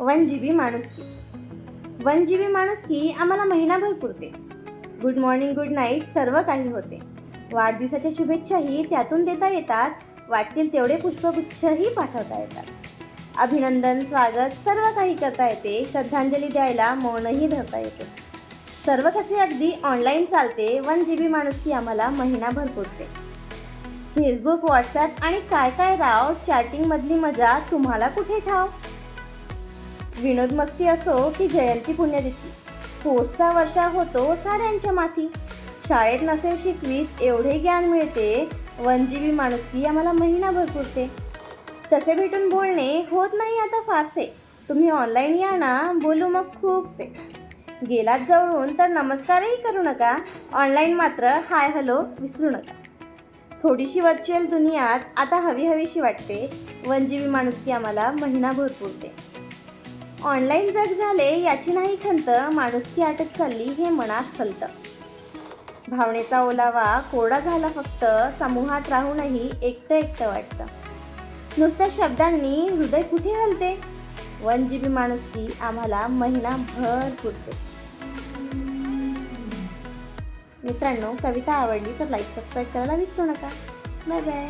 One G B माणुसकी one G B माणुसकी आम्हाला महिनाभर पुरते. गुड मॉर्निंग गुड नाईट सर्व काही होते. वाढदिवसाच्या शुभेच्छाही त्यातून देता येतात. वाटतील तेवढे पुष्पगुच्छही पाठवता येतात. अभिनंदन स्वागत सर्व काही करता येते. श्रद्धांजली द्यायला मौनही धरता येते. सर्व कसे अगदी ऑनलाईन चालते वन जी बी माणुसकी आम्हाला महिनाभर पुरते. फेसबुक व्हॉट्सॲप आणि काय काय राव? चॅटिंगमधली मजा तुम्हाला कुठे ठाव? विनोद मस्ती असो की जयंती पुण्यतिथी पोस्टचा वर्षा होतो साऱ्यांच्या माथी. शाळेत नसेल शिकवीत एवढे ज्ञान मिळते वनजीवी माणुसकी आम्हाला महिनाभर पुरते तसे भेटून बोलणे होत नाही आता फारसे. तुम्ही ऑनलाईन या ना बोलू मग खूपसे. गेलात जवळून तर नमस्कारही करू नका ऑनलाईन मात्र हाय हॅलो विसरू नका. थोडीशी व्हर्च्युअल दुनियाच आता हवी हवीशी वाटते वनजीवी माणुसकी आम्हाला महिनाभर पुरते ऑनलाईन जग झाले याची नाही खंत माणुसकी आटत चालली हे मनात खलतं भावनेचा ओलावा कोरडा झाला फक्त समूहात राहूनही एकटं एकटं वाटतं. नुसत्या शब्दांनी हृदय कुठे हलते? वन जी बी माणुसकी आम्हाला महिनाभर पुरते. मित्रांनो कविता आवडली तर लाईक सबस्क्राईब करायला विसरू नका. Bye bye